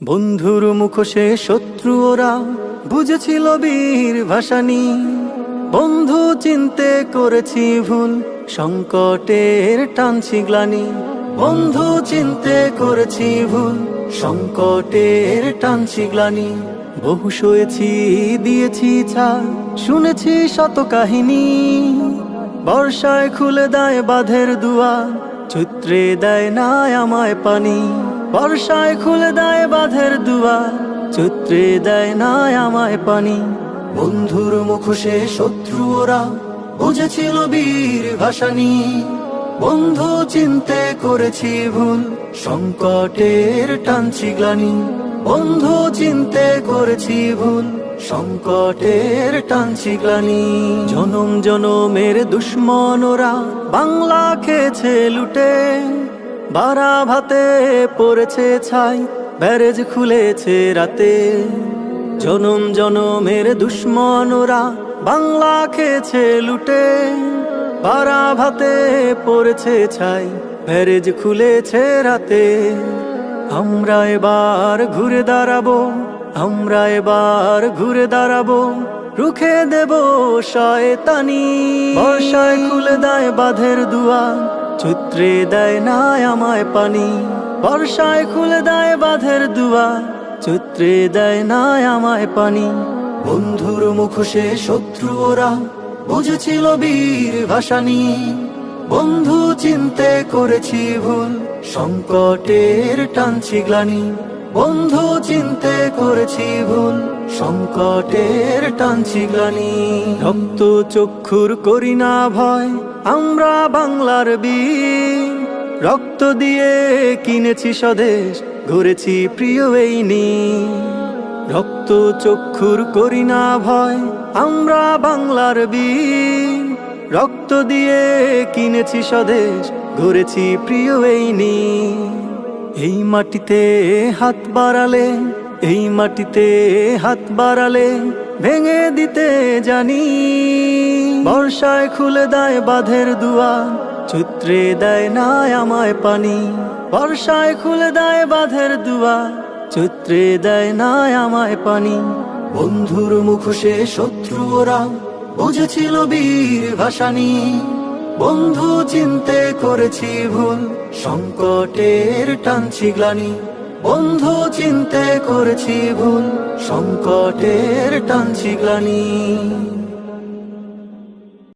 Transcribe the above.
বন্ধুর মুখোশে শত্রু ওরা, বুঝেছিল বীর ভাসানি। বন্ধু চিনতে করেছি ভুল, সংকটের টানছি গ্লানি। বন্ধু চিনতে করেছি ভুল, সংকটের টানছি গ্লানি। বহু শুয়েছি দিয়েছি ছাড়, শুনেছি শত কাহিনী। বর্ষায় খুলে দেয় বাঁধের দুয়া চৈত্রে দেয় না আমায় পানি। বর্ষায় খুলে দেয় বাঁধের দুয়ার চৈত্রে দেয় না আমায় পানি। বন্ধুর মুখোশে শত্রু ওরা, বুঝেছিল বীর ভাসানি। বন্ধু চিনতে করেছি ভুল, সংকটের টানছি গ্লানি। বন্ধু চিনতে করেছি ভুল, সংকটের টানছি গ্লানি। জনম জনমের দুশ্মনরা বাংলা খেয়েছে লুটে। বারা ভাতে পড়েছে ছাই, ব্যারেজ খুলেছে রাতে। জনম জনমের দুশ্মনরা বাংলা খেয়েছে লুটে। বারা ভাতে পড়েছে ছাই, ব্যারেজ খুলেছে রাতে। আমরা এবার ঘুরে দাঁড়াবো, আমরা এবার ঘুরে দাঁড়াবো, রুখে দেব শয়তানি। বর্ষায় খুলে দেয় বাঁধের দুয়ার চৈত্রে দেয় না আমায় পানি, বর্ষায় খুলে দেয় বাঁধের দুয়া চৈত্রে দেয় না আমায় পানি, বন্ধুর মুখোশে শত্রু ওরা। বুঝেছিল বীর ভাসানি, বন্ধু চিনতে করেছি ভুল, সংকটের টানছি গ্লানি। বন্ধু চিনতে করেছি ভুল, সংকটের টানছি গ্লানি রক্ত চক্ষুর করি না ভয়, আমরা বাংলার বীর রক্ত দিয়ে কিনেছি স্বদেশ, ঘুরেছি প্রিয় এই। রক্ত চক্ষুর করি না ভয়, আমরা বাংলার বীর রক্ত দিয়ে কিনেছি স্বদেশ, ঘুরেছি প্রিয় এই। এই মাটিতে হাত বাড়ালে, এই মাটিতে হাত বাড়ালে ভেঙে দিতে জানি। বর্ষায় খুলে দেয় বাঁধের দুয়ার চৈত্রে দেয় না আমায় পানি। বর্ষায় খুলে দেয় বাঁধের দুয়ার চৈত্রে দেয় না আমায় পানি। বন্ধুর মুখোশে শত্রু ওরা বুঝেছিল বীর ভাসানি। বন্ধু চিনতে করেছি ভুল সংকটের টানছি গ্লানি। বন্ধু চিনতে করেছি ভুল সংকটের টানছি গ্লানি।